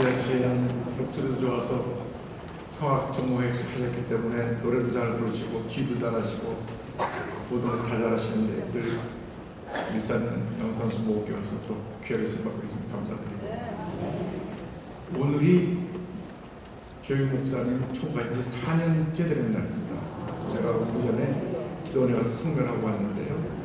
주시한 목소리도 좋아서 성악 전공에 하셨기 때문에 노래도 잘 부르시고 기도 잘하시고 모든 걸다 잘하시는데 늘 일산 영산수 모교에 와서 또 귀하게 쓰임받고 있습니다. 감사드립니다. 오늘이 교육 목사님 총괄 지 4년째 되는 날입니다. 제가 오전에 기도원에 가서 성변하고 왔는데요.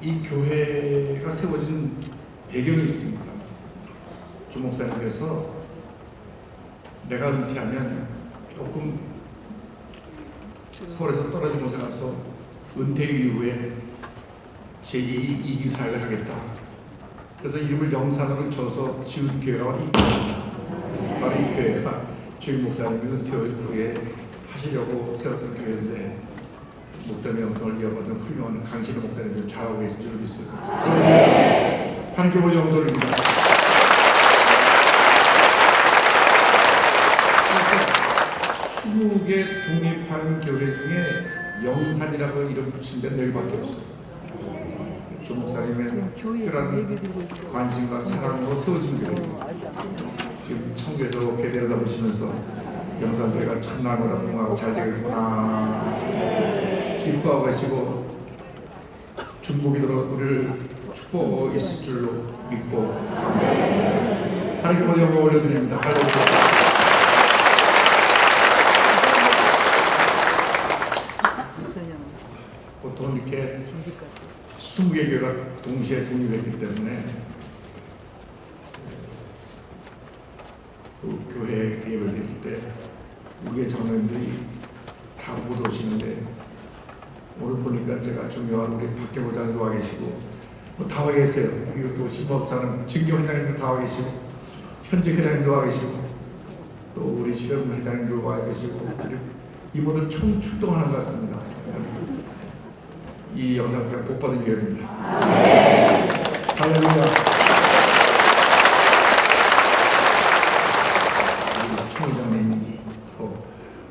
이 교회가 세워진 배경이 있습니다. 주 목사님께서 내가 은퇴하면 조금 서울에서 떨어지고 살아서 은퇴 이후에 제2 이기 사역을 하겠다. 그래서 이름을 영산으로 줘서 지은 교회가 이 교회입니다. 바로 이 교회가 주임 목사님이 은퇴 후에 하시려고 세웠던 교회인데 목사님의 영성을 이어받는 훌륭한 강신호 목사님들 잘하고 계신 줄 믿습니다. 하나님께 보여 영도입니다. 그래서 20개 독립한 교회 중에 영산이라고 이름 붙인 데는 여기밖에 없어요. 조 목사님의 교회 특별한. 관심과 사랑으로 세워진 교회입니다. 지금 청계도 이렇게 내려다보시면서 영산교회가 참나무라 동하고 잘 되겠구나 기뻐하고 계시고 중복이도록 우리를 축복하고 있을 줄로 믿고. 하나님께 영광 올려드립니다. 할렐루야. 보통 이렇게 진지까지. 20개 교회가 동시에 독립했기 때문에 그 교회 예배를 드릴 때 우리의 장로님들이 다못 오시는데 오늘 보니까 제가 중요한 우리 박계보장도 와 계시고 뭐 다 와 계세요. 그리고 또 신법자는 증교 회장님도 다 와 계시고 현재 회장님도 와 계시고 또 우리 시험 회장님도 와 계시고 이모들 총 출동하는 것 같습니다. 이 영상 때못 받은 교회입니다. 할렐루야. 우리 총회장님, 또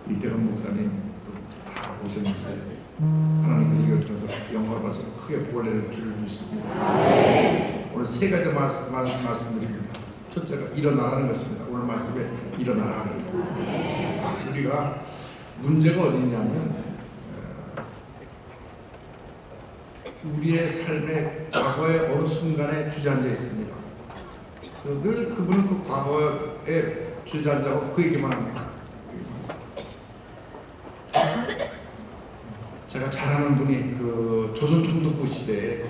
이대건 목사님 또다 오셨는데 하나님께서 이걸 통해서 영광을 받아서 크게 복을 내릴 줄 믿습니다. 오늘 세 가지 말씀, 말- 말씀드립니다. 첫째가 일어나라는 것입니다. 오늘 말씀에 일어나라. 우리가 문제가 어디 있냐면 우리의 삶의 과거의 어느 순간에 주저앉아 있습니다. 늘 그분은 그 과거에 주저앉아고 그 얘기만 합니다. 제가 잘 아는 분이 그 조선총독부 시대에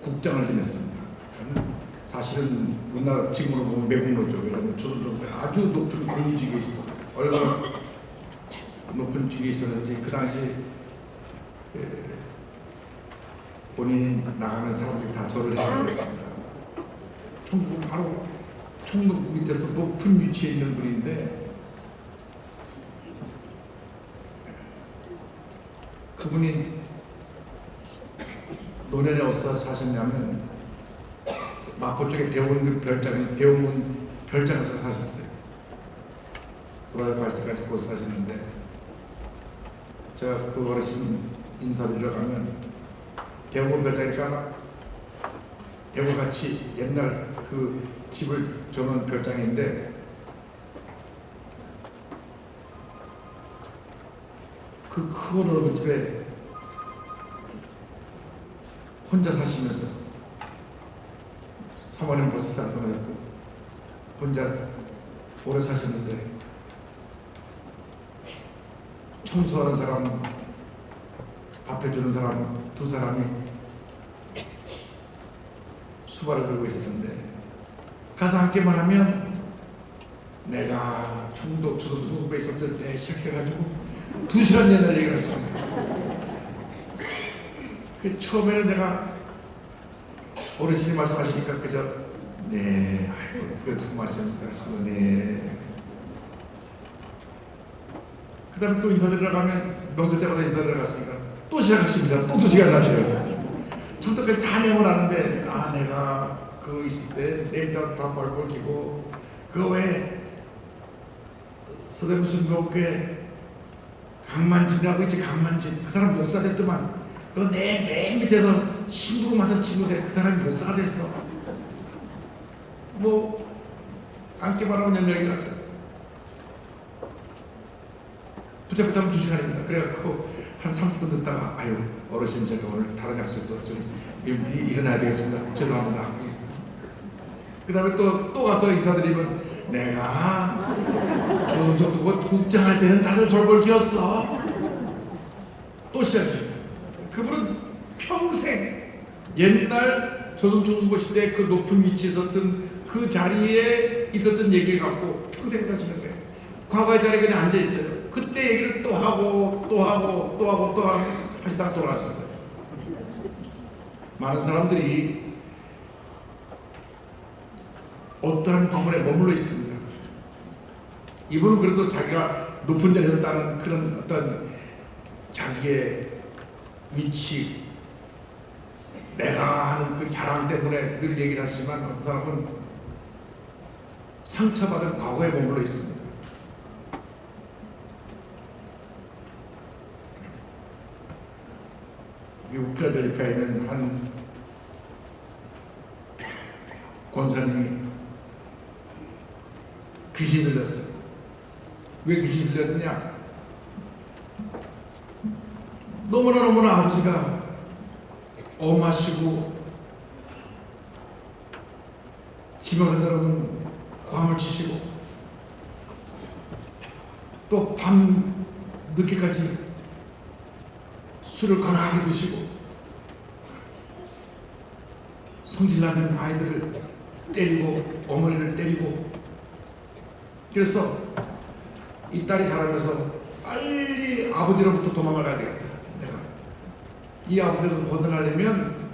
국장을 지냈습니다. 사실은 우리나라 지금으로 보면 매국노 쪽이라면 조선총독부에 아주 높은 권위직에 있었어요. 얼마나 높은 직에 있었는지 그 당시 에, 본인이 나가는 사람들이 다 저를 해버렸습니다. 총독 바로 총독 밑에서 높은 위치에 있는 분인데 그분이 노년에 어디서 사셨냐면 마포 쪽에 대원군 별장 대원군 별장에서 사셨어요. 돌아갈 때까지 곧 사시는데 제가 그 어르신 인사드리러 가면 대원 별장이니까 대원 같이 옛날 그 집을 저는 별장인데 그 큰 어른 집에 혼자 사시면서 사모님 벌써 살펴가지고 혼자 오래 사셨는데 청소하는 사람 밥 해주는 사람 두 사람이 수발을 들고 있었는데 가서 함께만 하면 내가 총독 조선소국에 있었을 때 시작해가지고 두 시간 옛날 얘기를. 그 처음에는 내가 어르신이 말씀하시니까 그저 네, 아이고 그래도 말씀하시니까 네. 그 다음에 또 인사드리러 가면 명절 때마다 인사드리러 갔으니까 또 시작하십니다. 또 두 시간 하세요. 저때까지 다 내고나는데 아 내가 그거 있을 때 내일 다 벌벌 끼고 그 외에 서대 무슨 교회 강만진이라고 있지 강만진 그 사람 목사 됐더만 그내 맨 밑에서 만든 친구인데 그 사람이 목사가 됐어. 뭐 안기 바라는 연락이 났어요. 붙잡고 하면 두 시간입니다. 그래갖고 한 30분 듣다가 아유 어르신 제가 오늘 다른 약속에서 좀 일- 일- 일어나야 되겠습니다. 죄송합니다. 그 다음에 또, 또 가서 인사드리면 내가 저, 저, 국장할 때는 다들 절벌 기었어. 또 시작입니다. 옛날 조선중국고 시대 그 높은 위치에 있었던 그 자리에 있었던 얘기를 갖고 평생 사시는 거예요. 과거의 자리에 그냥 앉아 있어요. 그때 얘기를 또 하고 또 하고 또 하고 또 하고 하시다가 돌아가셨어요. 많은 사람들이 어떠한 부분에 머물러 있습니다. 이분은 그래도 자기가 높은 자리에 있다는 그런 어떤 자기의 위치, 내가 하는 그 자랑 때문에 늘 얘기를 하지만 그 사람은 상처받은 과거에 머물러 있습니다. 미국 필라델피아에 있는 한 권사님이 귀신 들렸어요. 왜 귀신 들렸느냐? 너무나 너무나 아버지가 엄하시고 집에 오는 사람은 광을 치시고 또 밤 늦게까지 술을 거나하게 드시고 성질나는 아이들을 때리고 어머니를 때리고 그래서 이 딸이 자라면서 빨리 아버지로부터 도망을 가야 내가 이 아버지를 벗어나려면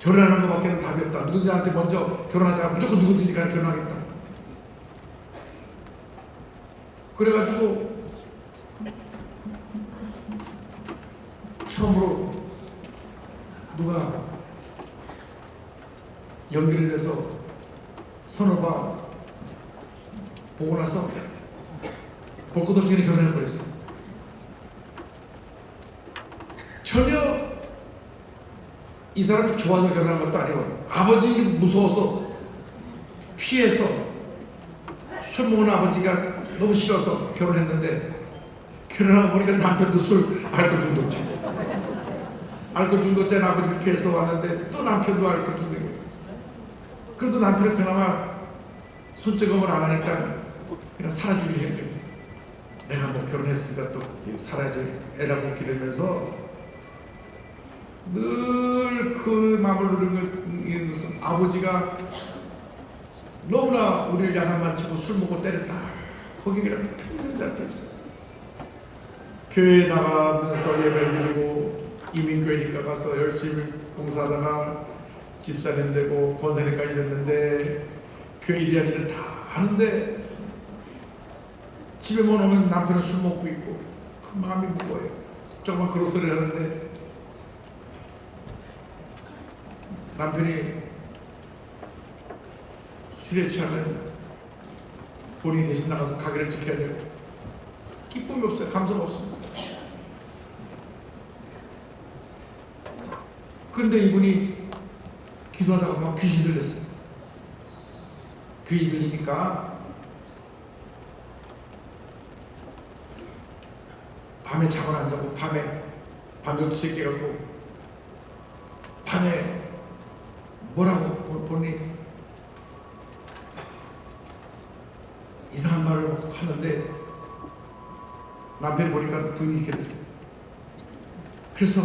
결혼하는 것밖에는 답이 없다 누구한테 먼저 결혼하자가 무조건 누구든지 간에 결혼하겠다 그래가지고 처음으로 누가 연결이 돼서 선호가 보고 나서 벚꽃 없이 결혼해 버렸어. 전혀 이 사람이 좋아서 결혼한 것도 아니고 아버지 무서워서 피해서 술 먹은 아버지가 너무 싫어서 결혼했는데 결혼하고 보니까 남편도 술 알코올 중독자. 알코올 중독자인 아버지를 피해서 왔는데 또 남편도 알코올 중독이고 그래도 남편은 그나마 손찌검을 안 하니까 그냥 살아주기 힘들고 내가 뭐 결혼했으니까 또 살아야지. 애라고 기르면서 늘 그 마음을 누르는 아버지가 너무나 우리를 야단만 치고 술 먹고 때렸다 거기 그냥 평생 잡혀 있어 교회 나가면서 예배를 드리고 이민교회니까 가서 열심히 봉사하다가 집사님 되고 권사님까지 됐는데 교회 일이한 일을 다 하는데 집에만 오면 남편은 술 먹고 있고 그 마음이 무거워요. 조금만 그런 소리를 하는데 남편이 술에 취하면 본인이 대신 나가서 가게를 지켜야 되고 기쁨이 없어요. 감성 없습니다. 근데 이분이 기도하다가 막 귀신 들렸어요. 귀신 들리니까 밤에 잠을 안 자고 밤에 밤 12시에 깨갖고 밤에 뭐라고 보니 이상한 말을 하는데 남편이 보니까 부인이 이렇게 됐어요. 그래서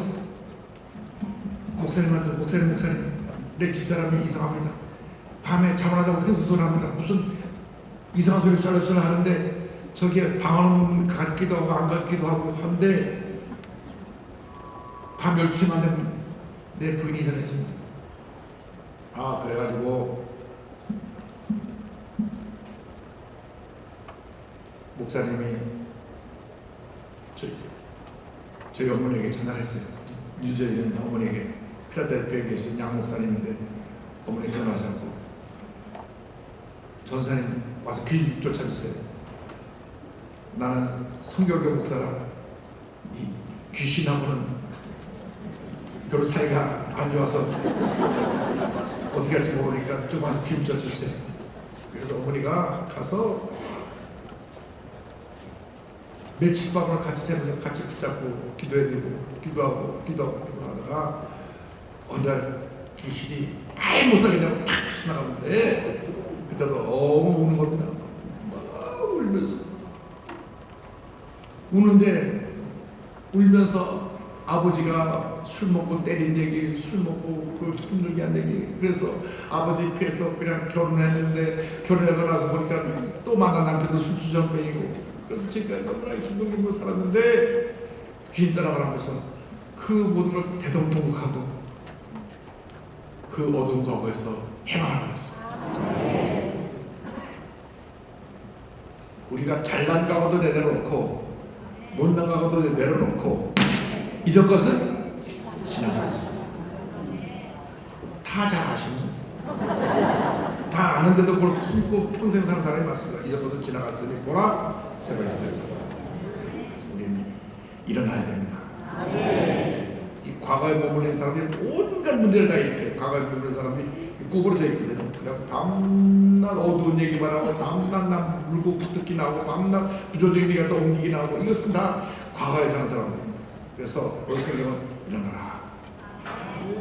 목사님한테 목사님 목사님 내 집사람이 이상합니다. 밤에 잠을 안 자고 횡수소리합니다. 무슨 이상한 소리 쩔쩔 하는데 저기에 방언 같기도 하고 안 같기도 하고 한데 밤 12시만 되면 내 부인이 이상해집니다. 아 그래가지고 목사님이 저희, 저희 어머니에게 전화했어요. 유저에 어머니에게 필라델피아에 계신 양 목사님인데 어머니 전화하셨고 전사님 와서 귀 쫓아주세요. 나는 성결교 목사라 이 귀신하고는 사이가 안 좋아서 어떻게 할지 모르니까 좀 와서 비웃져 주세요. 그래서 어머니가 가서 며칠밤을 같이 새면서 같이 붙잡고 기도해드리고 기도하고 기도하고 기도하다가 어느 날 귀신이 아예 못 살겠냐고 탁 지나가는데 그때도 엉 우는 겁니다. 막 울면서 우는데 울면서 아버지가 술 먹고 때린 얘기, 술 먹고 그 힘들게 한 얘기. 그래서 아버지 피해서 그냥 결혼했는데 결혼하고 나서 보니까 또 남편도 술주정뱅이고 그래서 지금까지 너무나 힘들고 살았는데 귀신 따라가면서 그 모든 걸 대동통곡하고 그 어두운 과거에서 해방을 받았어요. 우리가 잘난 과거도 내려놓고 못난 과거도 내려놓고 이전 것은 지나갔어. 다잘 아시는 다 아는데도 그걸 품고 평생 사는 사람이 맞습니다. 이전 것은 지나갔으니 새로운 시대를 그래서 우리는 일어나야 됩니다. 이 과거에 머무는 사람들이 온갖 문제를 다 일으켜요. 과거에 머무는 사람이 꼬부러져 있거든요. 그래서 밤낮 어두운 얘기만 하고 밤낮 남 물고 부득이 나오고 밤낮 부조적인 얘기가 또 옮기기 나오고 이것은 다 과거에 사는 사람들입니다. 그래서 어디서는 일어나라.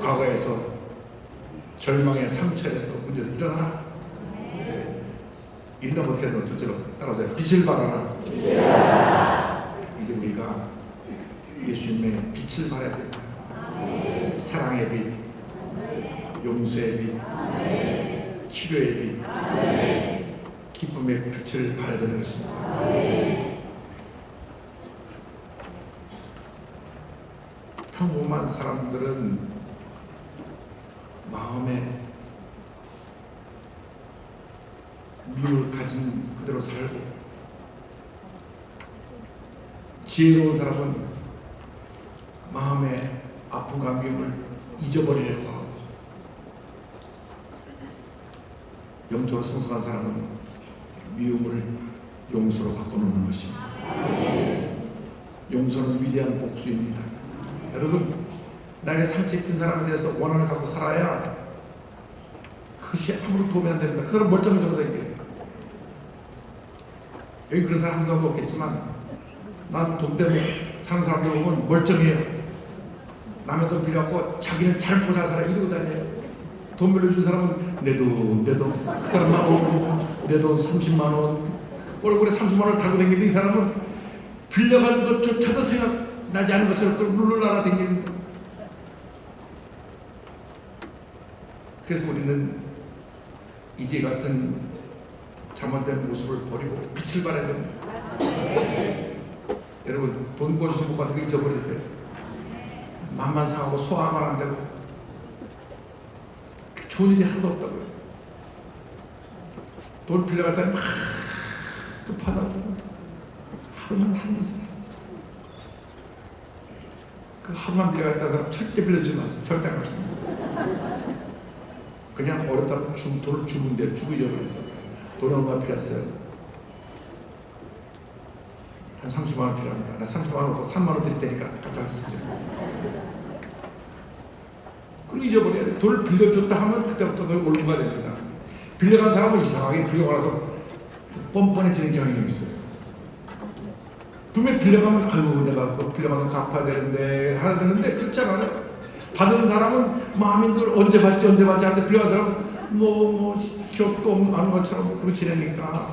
과거에서 절망의 상처에서 문제에서. 일어나 못해 너 둘째로 따라서 빛을 발하라. 이제 우리가 예수님의 빛을 발해야 됩니다. 사랑의 빛, 용서의 빛, 치료의 빛, 기쁨의 빛을 발해야 되는 것입니다. 평범한 사람들은 마음에 미움을 가진 그대로 살고 지혜로운 사람은 마음의 아픔과 미움을 잊어버리려고 하고 영적으로 성숙한 사람은 미움을 용서로 바꿔놓는 것입니다. 용서는 위대한 복수입니다. 여러분 나의 상처 입힌 사람에 대해서 원한을 갖고 살아야 그것이 아무런 도움이 안 됩니다. 그 사람 멀쩡해져도 되게 여기 그런 사람 한 명도 없겠지만 난 돈 때문에 사는 사람들 보면 멀쩡해요. 남의 돈 빌려갖고 자기는 잘 먹고 잘 살아 이러고 다녀요. 돈 빌려준 사람은 내 돈, 내 돈. 그 사람만 오고 내 돈 30만 원. 얼굴에 30만 원을 달고 다니는데 이 사람은 빌려간 것조차도 생각나지 않은 것처럼 또 룰루라라 다니는 그래서 우리는 이제 같은 잘못된 모습을 버리고 빛을 발해야 됩니다. 여러분 돈 꼬시고 못 받는 거 잊어버리세요. 맘만 상하고 소화만 안 되고 좋은 일이 하나도 없다고요. 돈 빌려갔다니 막 급하다고 하루만 하는 있어요. 그 하루만 빌려갔다는 사람 절대 빌려주지 마세요. 절대 안 그렇습니다. 그냥 어렵다고 주, 돈을 주는데 주고 잊어버렸어요. 돈 얼마 필요하세요? 한 30만 원 필요합니다. 나 30만 원 받고 3만 원 드릴 테니까 갖다 쓰세요. 그걸 잊어버려야 돼. 돈을 빌려줬다 하면 그때부터 그걸 올라가야 됩니다. 빌려간 사람은 이상하게 빌려가서 뻔뻔해지는 경향이 있어요. 분명 빌려가면 아유 내가 그 빌려가면 갚아야 되는데 하야 되는데 않아요. 받은 사람은 마음이 늘 언제 받지 언제 받지 하는데 빌려간 사람은 뭐뭐 기억도 없는 아는 것처럼 그렇게 지내니까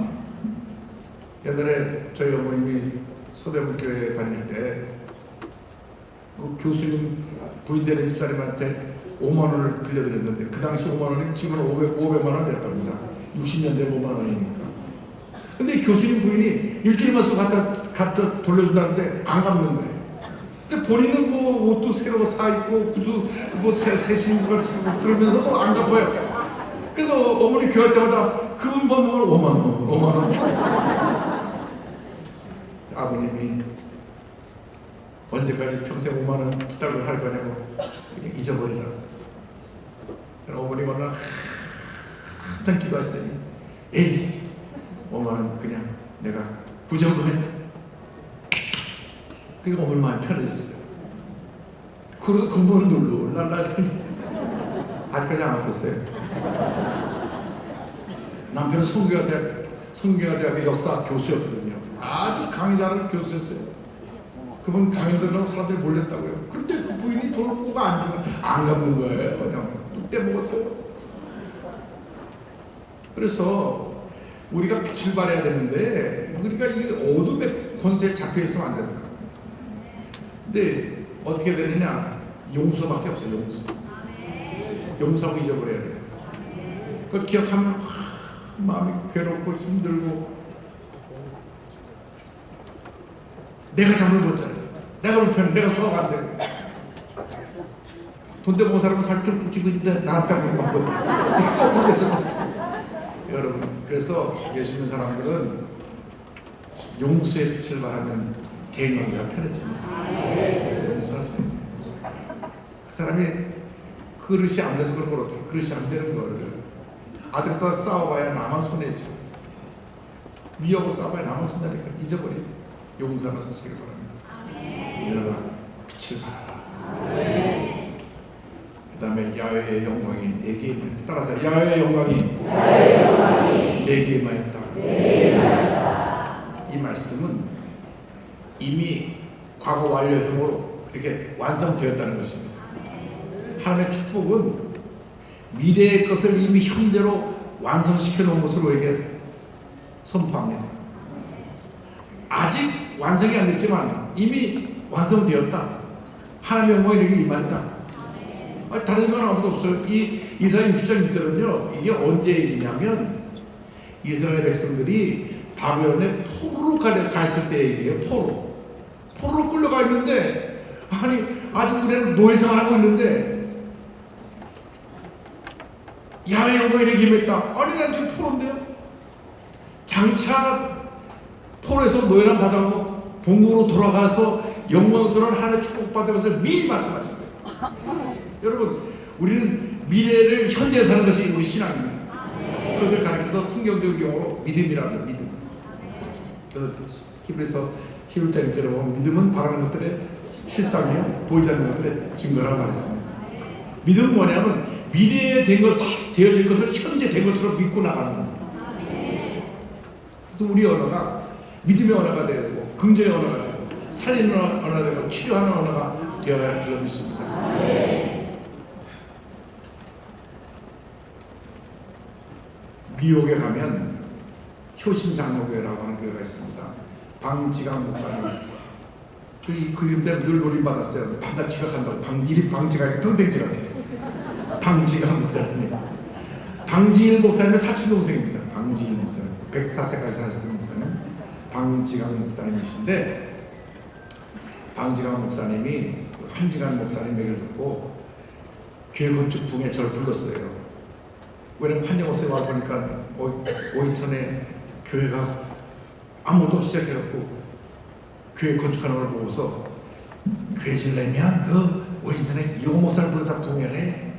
옛날에 저희 어머님이 서대문교회 다닐 때 그 교수님 부인 되는 집사님한테 5만 원을 빌려드렸는데 그 당시 5만 원이 지금은 500, 500만 원될 겁니다. 60년대 5만 원이니까. 근데 이 교수님 부인이 일주일만 쓰고 갖다, 돌려준다는데 안 갚는 거예요. 근데 본인은 뭐 옷도 새로 사 입고 구두 뭐 새 신는 걸 쓰고 그러면서도 안 갚아요. 그래서 어머니 교회 때마다 그분 보면 5만 원, 5만 원. 아버님이 언제까지 평생 5만 원 기다려 할 거냐고 그냥 잊어버리라. 어머니가 오늘 한참 기도하시더니 에이 5만 원 그냥 내가 그 정도면 그리고 마음이 편해졌어요. 그 그래도 놀러 올라 아직까지 안 와봤어요. 남편은 성교대학 성교대학의 역사 교수였거든요. 아주 강의자는 교수였어요. 그분 강의 들으려고 사람들이 몰렸다고요. 근데 그 부인이 돈을 꼬가 안 주면 안 갚는 거예요. 그냥 뚝대 먹었어요. 그래서 우리가 빛을 발해야 되는데 우리가 이 어둠의 권세에 잡혀 있으면 안 된다. 근데 어떻게 되느냐? 용서밖에 없어요. 용서. 용서하고 잊어버려야 돼요. 그걸 기억하면 하, 마음이 괴롭고 힘들고 내가 자요. 내가 불편, 내가 소화가 안 되고 돈 대고 온 사람은 살좀 붙이고 있는데 나한테 못 먹고 또 그랬어. 여러분 그래서 예수 믿는 사람들은 용서의 빛을 바라면 대응하기가 편해집니다. 용서하세요. 그 사람이 그릇이 안 돼서 그런 걸 어떻게 그릇이 안 되는 거를 아들과 싸워봐야 나만 손해죠. 미하고 싸워봐야 나만 손해니까 잊어버려. 용서가 서시기 바랍니다. 일어나 빛을 발하라. 그 다음에 야외의 영광이 내게 임하였다. 따라서 야외의 영광이, 내게 임하였다. 이 말씀은 이미 과거 완료형으로 이렇게 완성되었다는 것입니다. 하나님의 축복은 미래의 것을 이미 현재로 완성시켜 놓은 것으로 우리에게 선포합니다. 아직 완성이 안 됐지만 이미 완성되었다. 하나님의 영광이 이렇게 임한다. 다른 건 아무도 없어요. 이 이사야 6장 1절은요. 이게 언제 얘기냐면 이스라엘 백성들이 바벨론에 포로로 가- 갔을 때 얘기예요. 포로. 포로로 끌려가 있는데 아니 아주 우리는 노예생활 하고 있는데 야외 영광이 이렇게 임했다. 아니 난 지금 포로인데요. 장차 포로에서 노예랑 받아고 본국으로 돌아가서 영광스러운 하나님의 축복받으면서 미리 말씀하신 거예요. 여러분 우리는 미래를 현재 사는 것이 우리 신앙입니다. 그것을 가리켜서 성경적 용어로 믿음이라는 믿음. 히브리서 히브리자 1절에 보면 믿음은 바라는 것들의 실상이요 보이지 않는 것들의 증거라고 말했습니다. 믿음은 뭐냐면 미래에 된 것, 되어질 것을 현재 된 것으로 믿고 나가는 겁니다. 그래서 우리 언어가 믿음의 언어가 되어야 되고 긍정의 언어가 되고 살리는 언어가 되고 치료하는 언어가 되어야 할 줄로 믿습니다. 미국에 가면 효신장로교회라고 하는 교회가 있습니다. 방지강 목사님. 그, 이- 그 이름 때문에 늘 놀림받았어요. 밤낮 지각한다고. 방, 이리 방지가 평생 지각해. 방지강 목사님. 방지일 목사님의 사촌 동생입니다. 방지일 목사님. 104세까지 사셨던 목사님. 방지강 목사님이신데, 방지강 목사님이 한지강 목사님 얘기를 듣고 교회 건축 부에 저를 불렀어요. 왜냐면 한영호세 와 보니까 오- 오인천에 교회가 아무것도 없이 시작해 갖고 교회 건축하는 걸 보고서 교회 질려면 그 오인천에 이호 목사를 불러다 동의하래.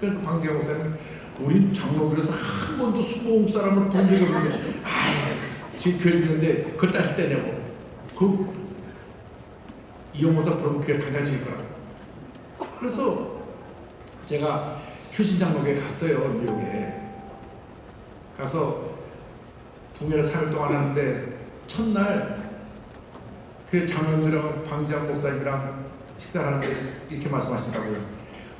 그 방재호 목사님 우리 장로교에서 한 번도 수봉 사람을 본 적이 없는데 아 지금 교회 짓는데 그걸 따질 때냐고. 그 이호 목사 부르면 교회 가장 질 거라고. 그래서 제가 효신장로교에 갔어요 뉴욕에. 가서 동해를 3일 동안 하는데 첫날 그 장로들이랑 방장 목사님이랑 식사를 하는데 이렇게 말씀하시더라고요.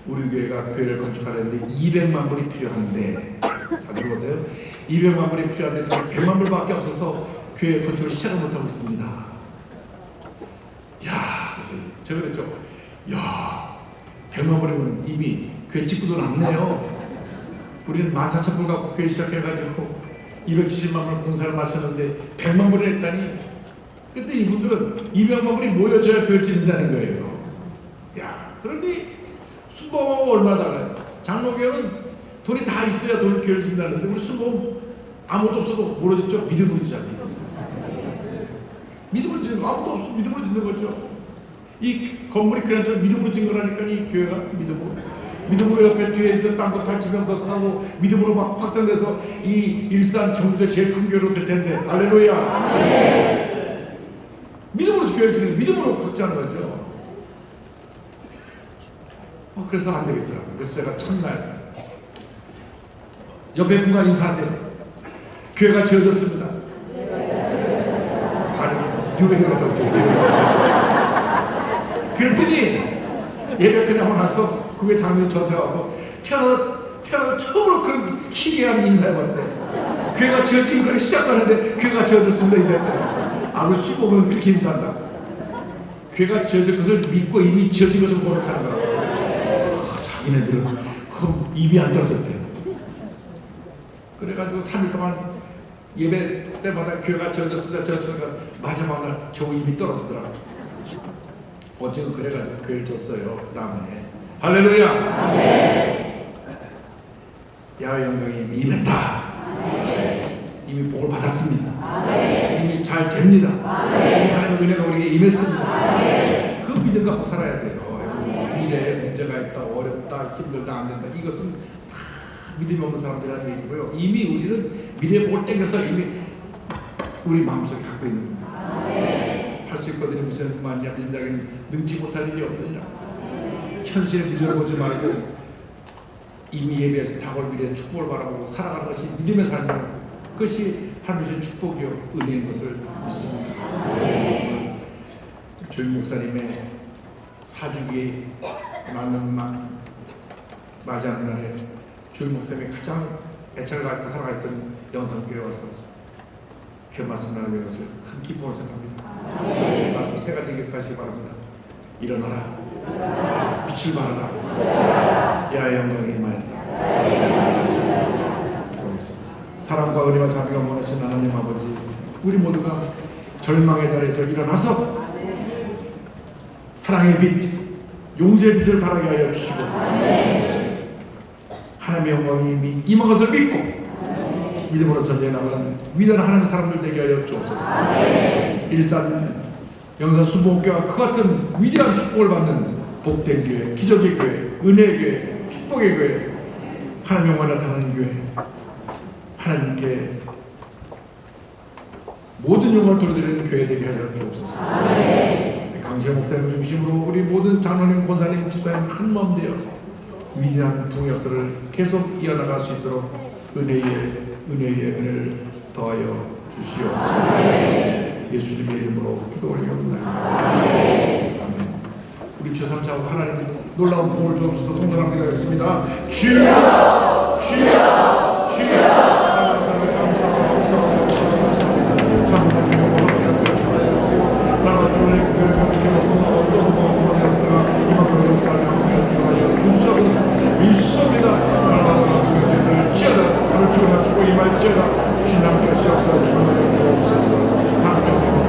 우리 교회가 교회를 건축하려는데 200만 불이 필요한데. 잘 들어보세요. 200만 불이 필요한데 저는 100만 불밖에 없어서 교회 건축을 시작을 못하고 있습니다. 야 제가 그랬죠. 야 100만 불이면 이미 교회 집구도 남네요. 우리는 14,000불 갖고 교회 시작해가지고 270만 원 공사를 마쳤는데 100만 불을 했다니 근데 이분들은 200만 불이 모여져야 교회 짓는다는 거예요. 야, 그런데 순범하고 얼마나 달라요? 장로교는 돈이 다 있어야 돈을 짓는다는데 우리 순범 아무것도 없어도 모르겠죠? 믿음으로 짓잖아요. 믿음으로 짓는 거 아무것도 없어 믿음으로 짓는 거죠. 이 건물이 그래서 믿음으로 짓는 거라니까 이 교회가 믿음으로 믿음으로 옆에 뒤에 있는 땅도 80명 더 사고 믿음으로 막 확장돼서 이 일산 경주대 제일 큰 교회로 될 텐데 할렐루야 믿음으로 교회 짓는 믿음으로 확장하는 거죠 어, 그래서 안 되겠더라고요. 그래서 제가 첫날 옆에 분과 인사하세요. 교회가 지어졌습니다. 아니, 유배교가 더 그랬더니 예배 끝나고 나서 그게 장면 전세하고 태어나 태어나 처음으로 그런 희귀한 인사해봤대. 교회가 지어진 걸 시작하는데 교회가 지어졌습니다 인사했대. 아무 수고는 그렇게 인사한다. 교회가 지어진 것을 믿고 이미 지어진 것을 고백하는 거라고. 어, 자기네들은 그 입이 안 떨어졌대. 그래가지고 3일 동안 예배 때마다 교회가 지어졌으니까 지어졌으니까 마지막 날 겨우 입이 떨어지더라고. 어제는 그래가지고 교회를 줬어요. 남해. 할렐루야. 야외 영광이 임했다. 이미 복을 받았습니다. 이미 잘 됩니다. 하나님 은혜가 우리에게 임했습니다. 그 믿음 갖고 살아야 돼요. 미래에 문제가 있다, 어렵다, 힘들다, 안 된다. 이것은 다 믿음이 없는 사람들이라는 얘기고요. 이미 우리는 미래 복을 땡겨서 이미 우리 마음속에 갖고 있는 겁니다. 할 수 있거든요. 무슨 말이냐 비슷하게 능지 못할 일이 없느니라. 현실에 문제를 보지 말고 이미 예배에서 다골 미래 축복을 바라보고 살아가는 것이 믿음의 삶이고 그것이 하나님의 축복이요 은혜인 것을 믿습니다. 조윤 목사님의 사주기에 맞는 마, 맞이하는 날에 조윤 목사님이 가장 애착을 갖고 살아갔던 영상교회 와서 그 말씀 나누는 것을 큰 기쁨으로 생각합니다. 그 말씀 세 가지 기억하시기 바랍니다. 일어나라. 빛을 발하라. 야의 영광이 임하였다. 사랑과 은혜와 자비가 원하신 하나님 아버지 우리 모두가 절망의 달에서 일어나서 사랑의 빛, 용서의 빛을 바라게 하여 주시고 하나님의 영광이 임한 것을 믿고 믿음으로 전쟁에 나가는 위대한 하나님의 사람들 되게 하여 주옵소서 일산 영산 수목교와 그 같은 위대한 축복을 받는 복된 교회, 기적의 교회, 은혜의 교회, 축복의 교회 하나님 영광 나타나는 교회. 하나님께 모든 영광을 돌려드리는 교회 되게 하여 주옵소서. 강재 목사님 중심으로 우리 모든 장로님, 권사님, 집사님 한 마음 되어 위대한 동역사를 계속 이어나갈 수 있도록 은혜의 은혜의 은혜를 더하여 주시옵소서. 예수님의 이름으로 기도 올려옵나요. 아멘. 우리 제삼자고 하나님 놀라운 복을 주옵소서 동전하게 되겠습니다. 주여! 주여! 주여! 있습니다. 나를 주여 주고 임할지어다. Şuna kaçarsa şuna kaçarsa. Hakkı